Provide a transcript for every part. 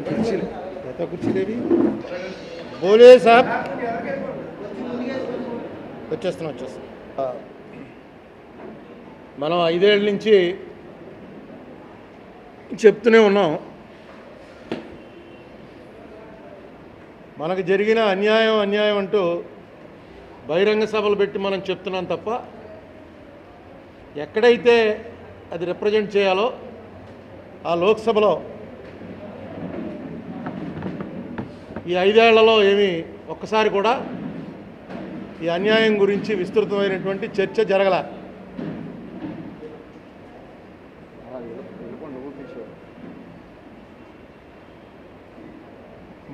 कुर्सी कहता कुर्सी ले भी बोले साहब వచ్చేస్తున్నా వచ్చేస్తున్నా ఆ, మనం ఐదేళ్ళ నుంచి చెప్తూనే ఉన్నాం మనకు జరిగిన అన్యాయం అన్యాయం అంటూ బహిరంగ సభలు పెట్టి మనం చెప్తున్నాం తప్ప ఎక్కడైతే అది రిప్రజెంట్ చేయాలో ఆ లోక్సభలో ఈ ఐదేళ్ళలో ఏమీ ఒక్కసారి కూడా ఈ అన్యాయం గురించి విస్తృతమైనటువంటి చర్చ జరగల.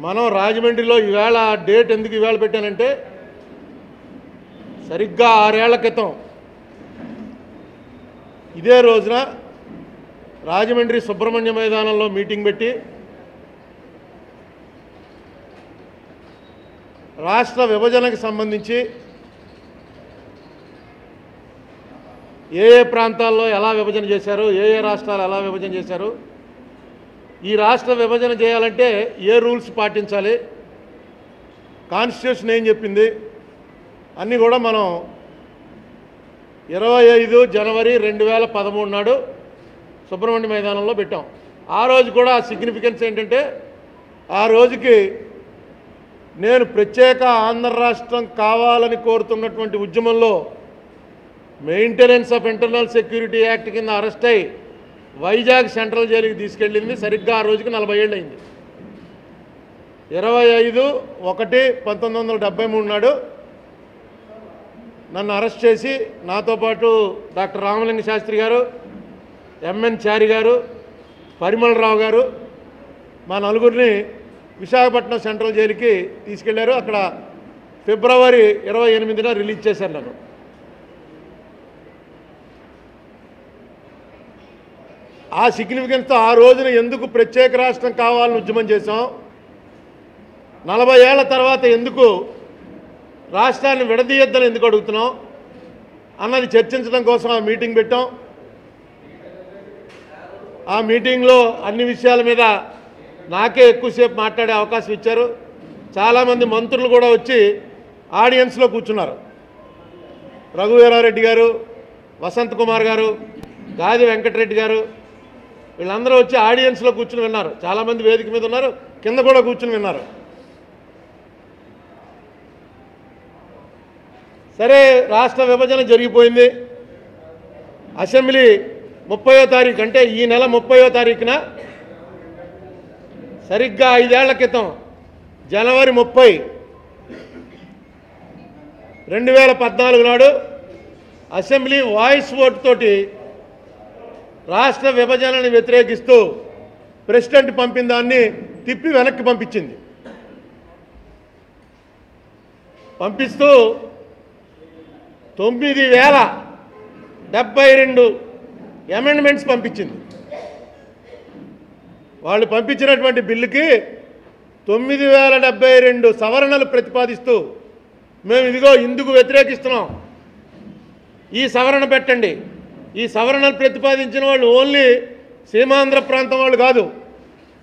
మనం రాజమండ్రిలో ఈవేళ డేట్ ఎందుకు ఈవేళ పెట్టానంటే సరిగ్గా ఆరేళ్ళ క్రితం ఇదే రోజున రాజమండ్రి సుబ్రహ్మణ్య మైదానంలో మీటింగ్ పెట్టి రాష్ట్ర విభజనకు సంబంధించి ఏ ఏ ప్రాంతాల్లో ఎలా విభజన చేశారు ఏ ఏ రాష్ట్రాలు ఎలా విభజన చేశారు ఈ రాష్ట్ర విభజన చేయాలంటే ఏ రూల్స్ పాటించాలి కాన్స్టిట్యూషన్ ఏం చెప్పింది అన్నీ కూడా మనం ఇరవై ఐదు జనవరి రెండు వేల పదమూడు నాడు సుబ్రహ్మణ్య మైదానంలో పెట్టాం. ఆ రోజు కూడా సిగ్నిఫికెన్స్ ఏంటంటే ఆ రోజుకి నేను ప్రత్యేక ఆంధ్ర రాష్ట్రం కావాలని కోరుతున్నటువంటి ఉద్యమంలో maintenance of internal security act కింద అరెస్ట్ అయి వైజాగ్ సెంట్రల్ జైలుకి తీసుకెళ్ళింది. సరిగ్గా ఆ రోజుకి నలభై ఏళ్ళు అయింది. ఇరవై ఐదు ఒకటి పంతొమ్మిది వందల డెబ్బై మూడు నాడు నన్ను అరెస్ట్ చేసి నాతో పాటు డాక్టర్ రామలింగ శాస్త్రి గారు ఎంఎన్ చారి గారు పరిమళరావు గారు మా నలుగురిని విశాఖపట్నం సెంట్రల్ జైలుకి తీసుకెళ్ళారు. అక్కడ ఫిబ్రవరి ఇరవై ఎనిమిదిన రిలీజ్ చేశారు నన్ను. ఆ సిగ్నిఫికెన్స్తో ఆ రోజున ఎందుకు ప్రత్యేక రాష్ట్రం కావాలని ఉద్యమం చేశాం? నలభై ఏళ్ళ తర్వాత ఎందుకు రాష్ట్రాన్ని విడదీయొద్దని ఎందుకు అడుగుతున్నాం? అన్నది చర్చించడం కోసం ఆ మీటింగ్ పెట్టాం. ఆ మీటింగ్లో అన్ని విషయాల మీద నాకే ఎక్కువసేపు మాట్లాడే అవకాశం ఇచ్చారు. చాలామంది మంత్రులు కూడా వచ్చి ఆడియన్స్లో కూర్చున్నారు. రఘువీరారెడ్డి గారు వసంత్ కుమార్ గారు గాది వెంకటరెడ్డి గారు వీళ్ళందరూ వచ్చి ఆడియన్స్లో కూర్చుని విన్నారు. చాలామంది వేదిక మీద ఉన్నారు కింద కూడా కూర్చుని విన్నారు. సరే రాష్ట్ర విభజన జరిగిపోయింది. అసెంబ్లీ ముప్పయో తారీఖు అంటే ఈ నెల ముప్పయో తారీఖున సరిగ్గా ఐదేళ్ళ క్రితం జనవరి ముప్పై రెండు వేల పద్నాలుగు నాడు అసెంబ్లీ వాయిస్ ఓటుతోటి రాష్ట్ర విభజనని వ్యతిరేకిస్తూ ప్రెసిడెంట్ పంపిన దాన్ని తిప్పి వెనక్కి పంపించింది. పంపిస్తూ తొమ్మిది వేల డెబ్బై రెండు అమెండ్మెంట్స్ పంపించింది. వాళ్ళు పంపించినటువంటి బిల్లుకి తొమ్మిది వేల డెబ్బై రెండు సవరణలు ప్రతిపాదిస్తూ మేము ఇదిగో ఇందుకు వ్యతిరేకిస్తున్నాం. ఈ సవరణ పెట్టండి. ఈ సవరణలు ప్రతిపాదించిన వాళ్ళు ఓన్లీ సీమాంధ్ర ప్రాంతం వాళ్ళు కాదు.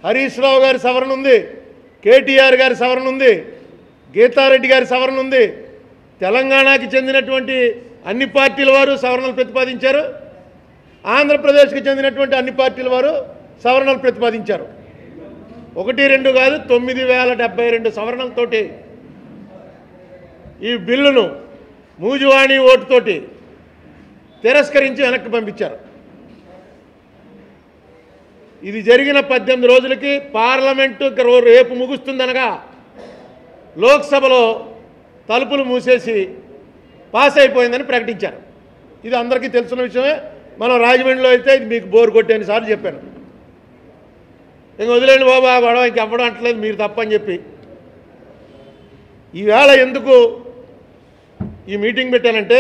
హరీష్ రావు గారి సవరణ ఉంది కేటీఆర్ గారి సవరణ ఉంది గీతారెడ్డి గారి సవరణ ఉంది. తెలంగాణకి చెందినటువంటి అన్ని పార్టీల వారు సవరణలు ప్రతిపాదించారు. ఆంధ్రప్రదేశ్కి చెందినటువంటి అన్ని పార్టీల వారు సవరణలు ప్రతిపాదించారు. ఒకటి రెండు కాదు తొమ్మిది వేల డెబ్బై రెండు సవరణలతోటి ఈ బిల్లును మూజువాణి ఓటుతోటి తిరస్కరించి వెనక్కి పంపించారు. ఇది జరిగిన పద్దెనిమిది రోజులకి పార్లమెంటు రేపు ముగుస్తుందనగా లోక్సభలో తలుపులు మూసేసి పాస్ అయిపోయిందని ప్రకటించారు. ఇది అందరికీ తెలుసున్న విషయమే. మనం రాజమండ్రిలో అయితే ఇది మీకు బోర్ కొట్టేని చెప్పాను. ఇంక వదిలేండి బాబా గొడవ ఇంక అవ్వడం అంటలేదు మీరు తప్పని చెప్పి. ఈవేళ ఎందుకు ఈ మీటింగ్ పెట్టానంటే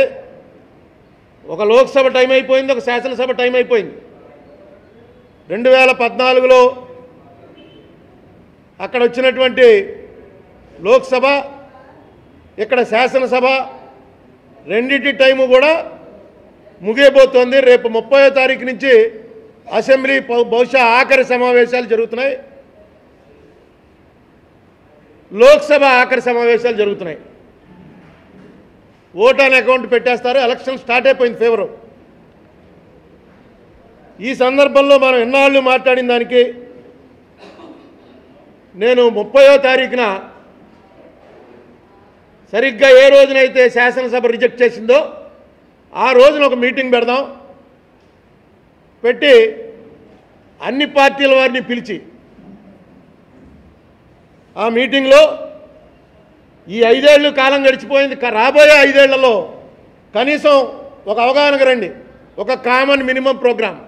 ఒక లోక్సభ టైం అయిపోయింది ఒక శాసనసభ టైం అయిపోయింది. రెండు వేల పద్నాలుగులో అక్కడ వచ్చినటువంటి లోక్సభ ఇక్కడ శాసనసభ రెండింటి టైము కూడా ముగియబోతోంది. రేపు ముప్పయో తారీఖు నుంచి అసెంబ్లీ బహుశా ఆఖరి సమావేశాలు జరుగుతున్నాయి. లోక్సభ ఆఖరి సమావేశాలు జరుగుతున్నాయి. ఓట్ ఆన్ అకౌంట్ పెట్టేస్తారు ఎలక్షన్ స్టార్ట్ అయిపోయింది ఫేవరు. ఈ సందర్భంలో మనం ఎన్నాళ్ళు మాట్లాడిన దానికి నేను ముప్పయో తారీఖున సరిగ్గా ఏ రోజునైతే శాసనసభ రిజెక్ట్ చేసిందో ఆ రోజున ఒక మీటింగ్ పెడదాం. పెట్టి అన్ని పార్టీల వారిని పిలిచి ఆ మీటింగ్లో ఈ ఐదేళ్ళు కాలం గడిచిపోయింది. రాబోయే ఐదేళ్ళలో కనీసం ఒక అవగాహనకు రండి. ఒక కామన్ మినిమం ప్రోగ్రామ్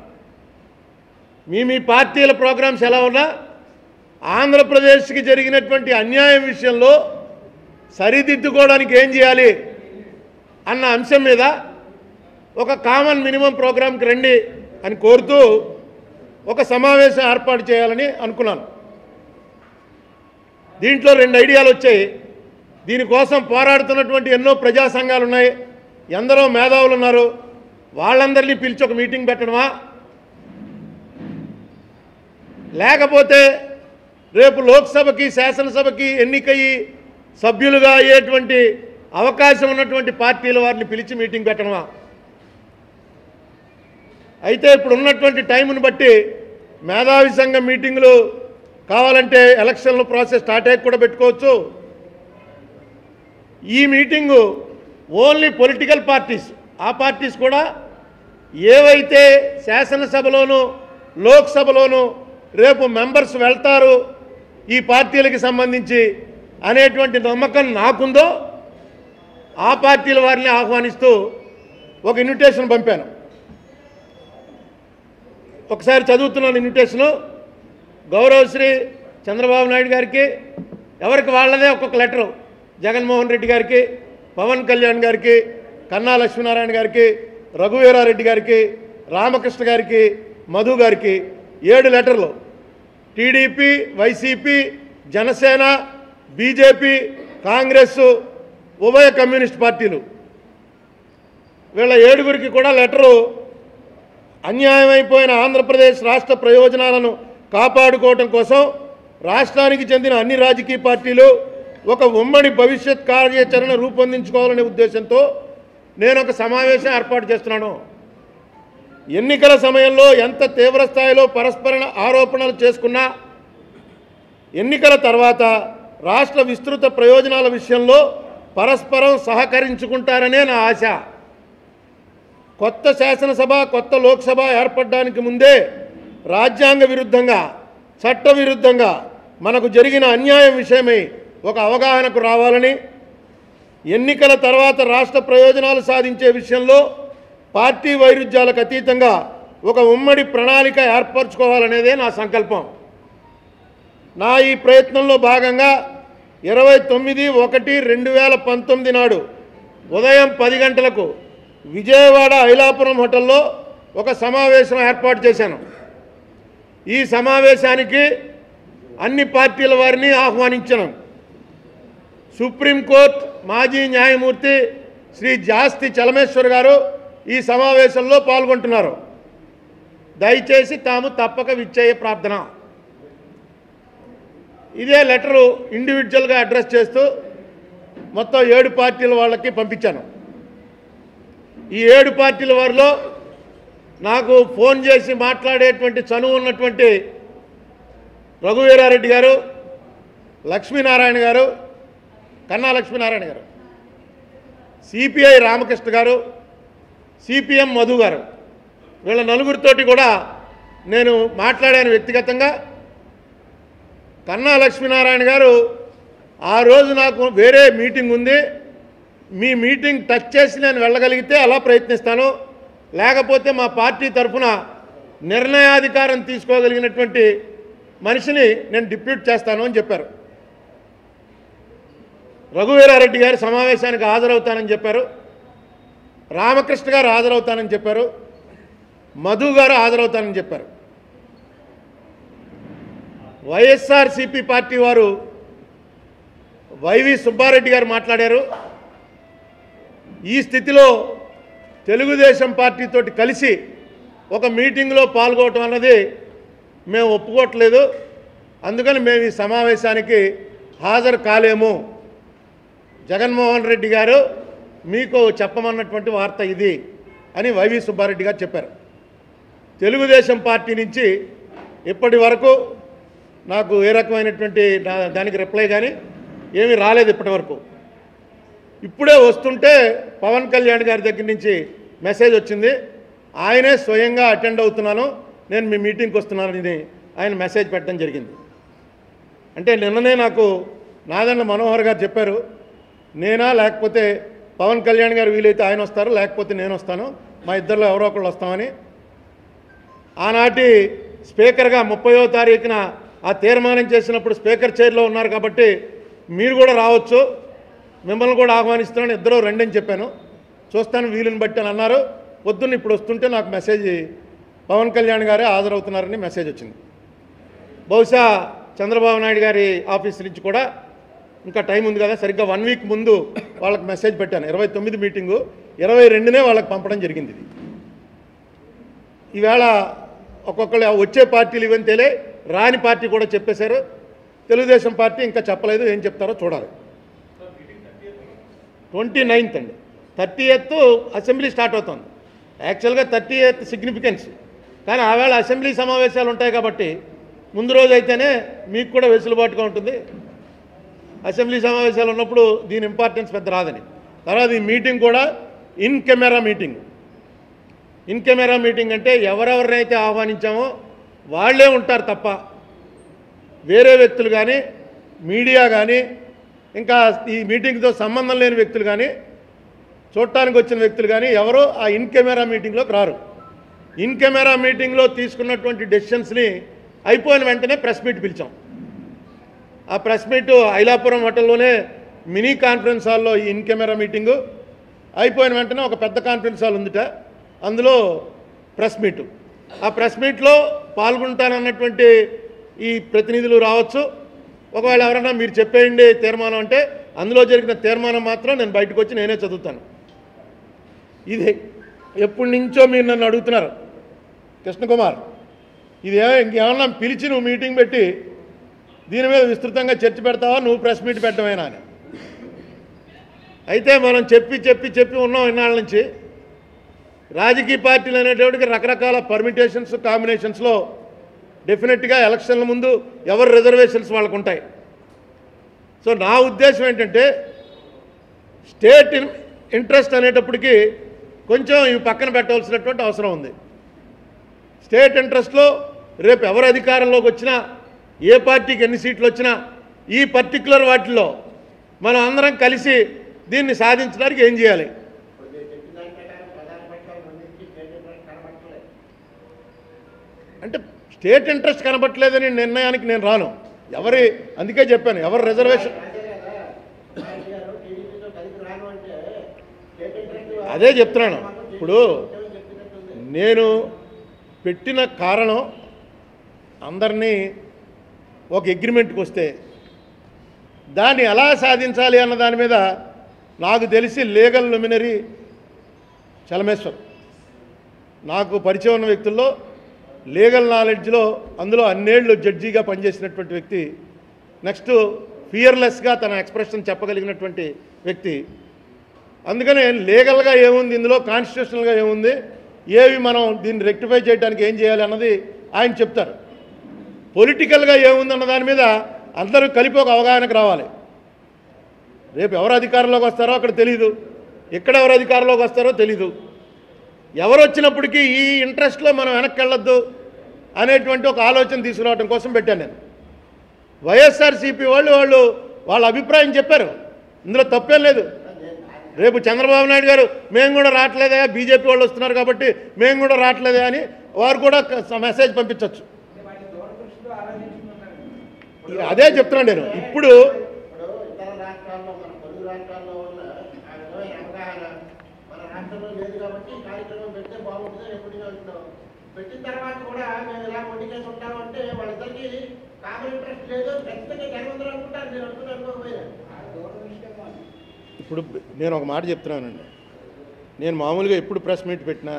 మీ మీ పార్టీల ప్రోగ్రామ్స్ ఎలా ఉన్నా ఆంధ్రప్రదేశ్కి జరిగినటువంటి అన్యాయం విషయంలో సరిదిద్దుకోవడానికి ఏం చేయాలి అన్న అంశం మీద ఒక కామన్ మినిమం ప్రోగ్రాంకి రండి. అని కోరుతూ ఒక సమావేశం ఏర్పాటు చేయాలని అనుకున్నాను. దీంట్లో రెండు ఐడియాలు వచ్చాయి. దీనికోసం పోరాడుతున్నటువంటి ఎన్నో ప్రజా సంఘాలు ఉన్నాయి. ఎందరో మేధావులు ఉన్నారు. వాళ్ళందరినీ పిలిచి ఒక మీటింగ్ పెట్టడమా? లేకపోతే రేపు లోక్సభకి శాసనసభకి ఎన్నికయ్యి సభ్యులుగా అయ్యేటువంటి అవకాశం ఉన్నటువంటి పార్టీల వారిని పిలిచి మీటింగ్ పెట్టడమా? అయితే ఇప్పుడు ఉన్నటువంటి టైంను బట్టి మేధావి సంఘం మీటింగులు కావాలంటే ఎలక్షన్ల ప్రాసెస్ స్టార్ట్ అయ్యి కూడా పెట్టుకోవచ్చు. ఈ మీటింగు ఓన్లీ పొలిటికల్ పార్టీస్ ఆ పార్టీస్ కూడా ఏవైతే శాసనసభలోను లోక్సభలోను రేపు మెంబర్స్ వెళ్తారు ఈ పార్టీలకి సంబంధించి అనేటువంటి నమ్మకం నాకుందో ఆ పార్టీల వారిని ఆహ్వానిస్తూ ఒక ఇన్విటేషన్ పంపాను. ఒకసారి చదువుతున్నాను ఇన్విటేషను. గౌరవశ్రీ చంద్రబాబు నాయుడు గారికి ఎవరికి వాళ్ళదే ఒక్కొక్క లెటరు. జగన్మోహన్ రెడ్డి గారికి పవన్ కళ్యాణ్ గారికి కన్నా లక్ష్మీనారాయణ గారికి రఘువీరారెడ్డి గారికి రామకృష్ణ గారికి మధు గారికి ఏడు లెటర్లు. TDP YCP Janasena BJP Congress ఉభయ కమ్యూనిస్ట్ పార్టీలు. వీళ్ళ ఏడుగురికి కూడా లెటరు అన్యాయమైపోయిన ఆంధ్రప్రదేశ్ రాష్ట్ర ప్రయోజనాలను కాపాడుకోవటం కోసం రాష్ట్రానికి చెందిన అన్ని రాజకీయ పార్టీలు ఒక ఉమ్మడి భవిష్యత్ కార్యాచరణ రూపొందించుకోవాలనే ఉద్దేశంతో నేను ఒక సమావేశం ఏర్పాటు చేస్తున్నాను. ఎన్నికల సమయంలో ఎంత తీవ్ర స్థాయిలో పరస్పర ఆరోపణలు చేసుకున్నా ఎన్నికల తర్వాత రాష్ట్ర విస్తృత ప్రయోజనాల విషయంలో పరస్పరం సహకరించుకుంటారనే నా ఆశ. కొత్త శాసనసభ కొత్త లోక్సభ ఏర్పడడానికి ముందే రాజ్యాంగ విరుద్ధంగా చట్ట విరుద్ధంగా మనకు జరిగిన అన్యాయం విషయమై ఒక అవగాహనకు రావాలని ఎన్నికల తర్వాత రాష్ట్ర ప్రయోజనాలు సాధించే విషయంలో పార్టీ వైరుధ్యాలకు అతీతంగా ఒక ఉమ్మడి ప్రణాళిక ఏర్పరచుకోవాలనేదే నా సంకల్పం. నా ఈ ప్రయత్నంలో భాగంగా ఇరవై తొమ్మిది ఒకటి రెండు వేల పంతొమ్మిది నాడు ఉదయం పది గంటలకు విజయవాడ ఐలాపురం హోటల్లో ఒక సమావేశం ఏర్పాటు చేశాను. ఈ సమావేశానికి అన్ని పార్టీల వారిని ఆహ్వానించాను. సుప్రీంకోర్టు మాజీ న్యాయమూర్తి శ్రీ జాస్తి చలమేశ్వర్ గారు ఈ సమావేశంలో పాల్గొంటున్నారు. దయచేసి తాము తప్పక విచ్చేయ ప్రార్థన. ఇదే లెటరు ఇండివిజువల్గా అడ్రస్ చేస్తూ మొత్తం ఏడు పార్టీల వాళ్ళకి పంపించాను. ఈ ఏడు పార్టీల వారిలో నాకు ఫోన్ చేసి మాట్లాడేటువంటి చనువు ఉన్నటువంటి రఘువీరారెడ్డి గారు లక్ష్మీనారాయణ గారు కన్నా లక్ష్మీనారాయణ గారు సిపిఐ రామకృష్ణ గారు సిపిఎం మధు గారు వీళ్ళ నలుగురితోటి కూడా నేను మాట్లాడాను వ్యక్తిగతంగా. కన్నా లక్ష్మీనారాయణ గారు ఆ రోజు నాకు వేరే మీటింగ్ ఉంది. మీ మీటింగ్ టచ్ చేసి నేను వెళ్ళగలిగితే అలా ప్రయత్నిస్తాను. లేకపోతే మా పార్టీ తరఫున నిర్ణయాధికారం తీసుకోగలిగినటువంటి మనిషిని నేను డిప్యూట్ చేస్తాను అని చెప్పారు. రఘువీరారెడ్డి గారు సమావేశానికి హాజరవుతానని చెప్పారు. రామకృష్ణ గారు హాజరవుతానని చెప్పారు. మధు గారు హాజరవుతానని చెప్పారు. వైఎస్ఆర్సిపి పార్టీ వారు వైవి సుబ్బారెడ్డి గారు మాట్లాడారు. ఈ స్థితిలో తెలుగుదేశం పార్టీతో కలిసి ఒక మీటింగ్లో పాల్గొవటం అన్నది మేము ఒప్పుకోవట్లేదు. అందుకని మేము ఈ సమావేశానికి హాజరు కాలేము. జగన్మోహన్ రెడ్డి గారు మీకు చెప్పమన్నటువంటి వార్త ఇది అని వైవి సుబ్బారెడ్డి గారు చెప్పారు. తెలుగుదేశం పార్టీ నుంచి ఇప్పటి వరకు నాకు ఏ రకమైనటువంటి దానికి రిప్లై కానీ ఏమీ రాలేదు ఇప్పటి వరకు. ఇప్పుడే వస్తుంటే పవన్ కళ్యాణ్ గారి దగ్గర నుంచి మెసేజ్ వచ్చింది. ఆయనే స్వయంగా అటెండ్ అవుతున్నాను. నేను మీ మీటింగ్కి వస్తున్నానని ఆయన మెసేజ్ పెట్టడం జరిగింది. అంటే నిన్ననే నాకు నాదన్న మనోహర్ గారు చెప్పారు. నేనా లేకపోతే పవన్ కళ్యాణ్ గారు వీలైతే ఆయన వస్తారు లేకపోతే నేను వస్తాను. మా ఇద్దరిలో ఎవరో ఒకళ్ళు వస్తామని. ఆనాటి స్పీకర్గా ముప్పయో తారీఖున ఆ తీర్మానం చేసినప్పుడు స్పీకర్ చైర్లో ఉన్నారు కాబట్టి మీరు కూడా రావచ్చు. మిమ్మల్ని కూడా ఆహ్వానిస్తున్నాను. ఇద్దరు రండని చెప్పాను. చూస్తాను వీలుని బట్టి అని అన్నారు. పొద్దున్న ఇప్పుడు వస్తుంటే నాకు మెసేజ్ పవన్ కళ్యాణ్ గారే హాజరవుతున్నారని మెసేజ్ వచ్చింది. బహుశా చంద్రబాబు నాయుడు గారి ఆఫీస్ నుంచి కూడా ఇంకా టైం ఉంది కదా. సరిగ్గా వన్ వీక్ ముందు వాళ్ళకి మెసేజ్ పెట్టాను. ఇరవై తొమ్మిది మీటింగు ఇరవై రెండునే వాళ్ళకి పంపడం జరిగింది ఇది. ఈవేళ ఒక్కొక్కళ్ళు వచ్చే పార్టీలు ఇవన్నీ తెలియ రాని పార్టీ కూడా చెప్పేశారు. తెలుగుదేశం పార్టీ ఇంకా చెప్పలేదు ఏం చెప్తారో చూడాలి. ట్వంటీ నైన్త్ అండి. థర్టీ ఎయిత్ అసెంబ్లీ స్టార్ట్ అవుతుంది. యాక్చువల్గా థర్టీ ఎయిత్ సిగ్నిఫికెన్స్ కానీ ఆవేళ అసెంబ్లీ సమావేశాలు ఉంటాయి కాబట్టి ముందు రోజు అయితేనే మీకు కూడా వెసులుబాటుగా ఉంటుంది. అసెంబ్లీ సమావేశాలు ఉన్నప్పుడు దీని ఇంపార్టెన్స్ పెద్ద రాదని. తర్వాత ఈ మీటింగ్ కూడా in camera meeting in camera meeting అంటే ఎవరెవరినైతే ఆహ్వానించామో వాళ్ళే ఉంటారు తప్ప వేరే వ్యక్తులు కానీ మీడియా కానీ ఇంకా ఈ మీటింగ్తో సంబంధం లేని వ్యక్తులు కానీ చూడటానికి వచ్చిన వ్యక్తులు కానీ ఎవరో ఆ ఇన్ కెమెరా మీటింగ్లోకి రారు. ఇన్ కెమెరా మీటింగ్లో తీసుకున్నటువంటి డెసిషన్స్ని అయిపోయిన వెంటనే ప్రెస్ మీట్ పిలిచాం. ఆ ప్రెస్ మీట్ ఐలాపురం హోటల్లోనే మినీ కాన్ఫరెన్స్ హాల్లో ఈ ఇన్ కెమెరా మీటింగు అయిపోయిన వెంటనే ఒక పెద్ద కాన్ఫరెన్స్ హాల్ ఉందిట అందులో ప్రెస్ మీటు. ఆ ప్రెస్ మీట్లో పాల్గొంటానన్నటువంటి ఈ ప్రతినిధులు రావచ్చు. ఒకవేళ ఎవరైనా మీరు చెప్పేయండి తీర్మానం అంటే అందులో జరిగిన తీర్మానం మాత్రం నేను బయటకు వచ్చి నేనే చదువుతాను. ఇది ఎప్పటి నుంచో మీరు నన్ను అడుగుతున్నారు. కృష్ణకుమార్ ఇది ఇంకేమన్నా పిలిచి నువ్వు మీటింగ్ పెట్టి దీని మీద విస్తృతంగా చర్చ పెడతావా? నువ్వు ప్రెస్ మీట్ పెట్టమేనా అని. అయితే మనం చెప్పి చెప్పి చెప్పి ఉన్నాం ఇన్నాళ్ళ నుంచి. రాజకీయ పార్టీలు అనేటప్పటికి రకరకాల పర్మిటేషన్స్ కాంబినేషన్స్లో డెఫినెట్గా ఎలక్షన్ల ముందు ఎవరి రిజర్వేషన్స్ వాళ్ళకు ఉంటాయి సో నా ఉద్దేశం ఏంటంటే స్టేట్ ఇంట్రెస్ట్ అనేటప్పటికీ కొంచెం ఇవి పక్కన పెట్టవలసినటువంటి అవసరం ఉంది. స్టేట్ ఇంట్రెస్ట్లో రేపు ఎవరు అధికారంలోకి వచ్చినా ఏ పార్టీకి ఎన్ని సీట్లు వచ్చినా ఈ పర్టికులర్ వాటిల్లో మనం అందరం కలిసి దీన్ని సాధించడానికి ఏం చేయాలి? అంటే స్టేట్ ఇంట్రెస్ట్ కనబట్టలేదని నిర్ణయానికి నేను రాను. ఎవరి అందుకే చెప్పాను ఎవరు రిజర్వేషన్? అదే చెప్తున్నాను. ఇప్పుడు నేను పెట్టిన కారణం అందరినీ ఒక అగ్రిమెంట్కి వస్తే దాన్ని ఎలా సాధించాలి అన్న దాని మీద నాకు తెలిసి లీగల్ లుమినరీ చలమేశ్వర్. నాకు పరిచయం ఉన్న వ్యక్తుల్లో లీగల్ నాలెడ్జ్లో అందులో అన్నేళ్ళు జడ్జిగా పనిచేసినటువంటి వ్యక్తి నెక్స్ట్ ఫియర్లెస్గా తన ఎక్స్ప్రెషన్ చెప్పగలిగినటువంటి వ్యక్తి. అందుకనే లీగల్గా ఏముంది ఇందులో కాన్స్టిట్యూషనల్గా ఏముంది ఏవి మనం దీన్ని రెక్టిఫై చేయడానికి ఏం చేయాలి అన్నది ఆయన చెప్తారు. పొలిటికల్గా ఏముంది అన్న దాని మీద అందరూ కలిపి ఒక అవగాహనకు రావాలి. రేపు ఎవరు అధికారంలోకి వస్తారో అక్కడ తెలీదు. ఎక్కడ ఎవరు అధికారంలోకి వస్తారో తెలీదు. ఎవరు వచ్చినప్పటికీ ఈ ఇంట్రెస్ట్లో మనం వెనక్కి వెళ్ళొద్దు అనేటువంటి ఒక ఆలోచన తీసుకురావడం కోసం పెట్టాను నేను. వైఎస్ఆర్సీపీ వాళ్ళు వాళ్ళు వాళ్ళ అభిప్రాయం చెప్పారు. ఇందులో తప్పేం లేదు. రేపు చంద్రబాబు నాయుడు గారు మేము కూడా రావట్లేదా బీజేపీ వాళ్ళు వస్తున్నారు కాబట్టి మేము కూడా రావట్లేదా అని వారు కూడా మెసేజ్ పంపించవచ్చు అదే చెప్తున్నాను నేను. ఇప్పుడు ఇప్పుడు ఇతర రాష్ట్రాల్లో మన తెలుగు రాష్ట్రాల్లో ఉన్న ఆ విధమైన అవగాహన మన రాష్ట్రంలో లేదు కాబట్టి ఈ కార్యక్రమం పెడితే బాగుంటుందని ఎప్పటికీ అంటున్నాం పెట్టిన తర్వాత కూడా మేము ఇలా వండికేసి ఉంటామంటే వాళ్ళిద్దరికి కామన్ ఇంట్రెస్ట్ లేదు ఖచ్చితంగా జనమందరూ అనుకుంటారు. నేను అనుకుని అనుకోకపోయినా. ఇప్పుడు నేను ఒక మాట చెప్తున్నానండి. నేను మామూలుగా ఎప్పుడు ప్రెస్ మీట్ పెట్టినా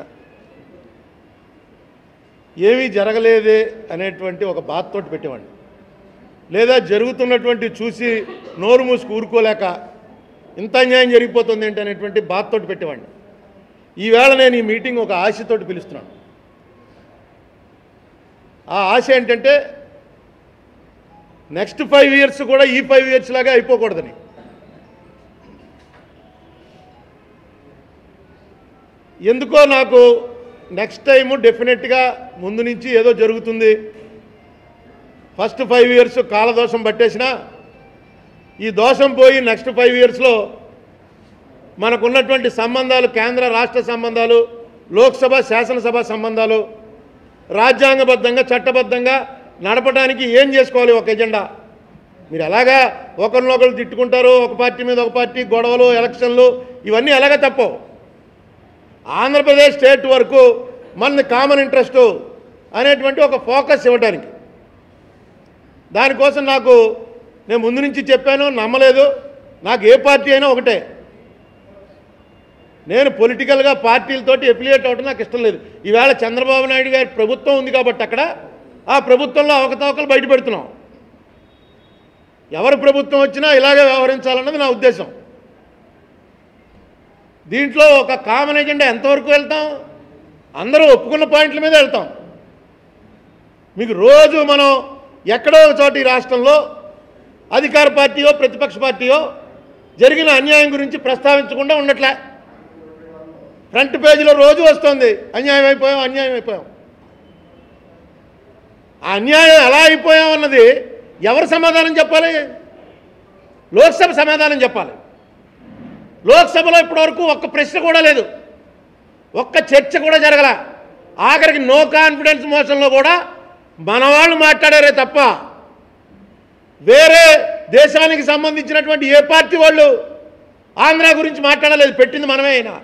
ఏమీ జరగలేదే అనేటువంటి ఒక బాధతోటి పెట్టేవాడిని. లేదా జరుగుతున్నటువంటి చూసి నోరు మూసుకు ఊరుకోలేక ఇంత అన్యాయం జరిగిపోతుంది ఏంటి అనేటువంటి బాధతోటి పెట్టేవాడిని. ఈవేళ నేను ఈ మీటింగ్ ఒక ఆశతోటి పిలుస్తున్నాను. ఆ ఆశ ఏంటంటే నెక్స్ట్ ఫైవ్ ఇయర్స్ కూడా ఈ ఫైవ్ ఇయర్స్ లాగా అయిపోకూడదని. ఎందుకో నాకు నెక్స్ట్ టైము డెఫినెట్గా ముందు నుంచి ఏదో జరుగుతుంది. ఫస్ట్ ఫైవ్ ఇయర్స్ కాలదోషం పట్టేసిన ఈ దోషం పోయి నెక్స్ట్ ఫైవ్ ఇయర్స్లో మనకున్నటువంటి సంబంధాలు కేంద్ర రాష్ట్ర సంబంధాలు లోక్సభ శాసనసభ సంబంధాలు రాజ్యాంగబద్ధంగా చట్టబద్ధంగా నడపడానికి ఏం చేసుకోవాలి ఒక ఎజెండా? మీరు ఎలాగా ఒకరినొకరు తిట్టుకుంటారు ఒక పార్టీ మీద ఒక పార్టీ గొడవలు ఎలక్షన్లు ఇవన్నీ ఎలాగ తప్పవు. ఆంధ్రప్రదేశ్ స్టేట్ వరకు మన కామన్ ఇంట్రెస్ట్ అనేటువంటి ఒక ఫోకస్ ఇవ్వడానికి దానికోసం నాకు నేను ముందు నుంచి చెప్పాను నమ్మలేదు. నాకు ఏ పార్టీ అయినా ఒకటే. నేను పొలిటికల్గా పార్టీలతోటి ఎఫిలియేట్ అవ్వడం నాకు ఇష్టం లేదు. ఈవేళ చంద్రబాబు నాయుడు గారి ప్రభుత్వం ఉంది కాబట్టి అక్కడ ఆ ప్రభుత్వంలో అవకతవకలు బయటపెడుతున్నాం ఎవరు ప్రభుత్వం వచ్చినా ఇలాగే వ్యవహరించాలన్నది నా ఉద్దేశం. దీంట్లో ఒక కామన్ ఎజెండా ఎంతవరకు వెళ్తాం? అందరూ ఒప్పుకున్న పాయింట్ల మీద వెళ్తాం. మీకు రోజు మనం ఎక్కడో చోట ఈ రాష్ట్రంలో అధికార పార్టీయో ప్రతిపక్ష పార్టీయో జరిగిన అన్యాయం గురించి ప్రస్తావించకుండా ఉండట్లే. ఫ్రంట్ పేజీలో రోజు వస్తుంది. అన్యాయం అయిపోయాం అన్యాయం అయిపోయాం. ఆ అన్యాయం ఎలా అయిపోయాం అన్నది ఎవరు సమాధానం చెప్పాలి? లోక్సభ సమాధానం చెప్పాలి. లోక్సభలో ఇప్పటివరకు ఒక్క ప్రశ్న కూడా లేదు. ఒక్క చర్చ కూడా జరగల. ఆఖరికి నో కాన్ఫిడెన్స్ మోషన్లో కూడా మన వాళ్ళు మాట్లాడారే తప్ప వేరే దేశానికి సంబంధించినటువంటి ఏ పార్టీ వాళ్ళు ఆంధ్ర గురించి మాట్లాడలేదు. పెట్టింది మనమే అయినా.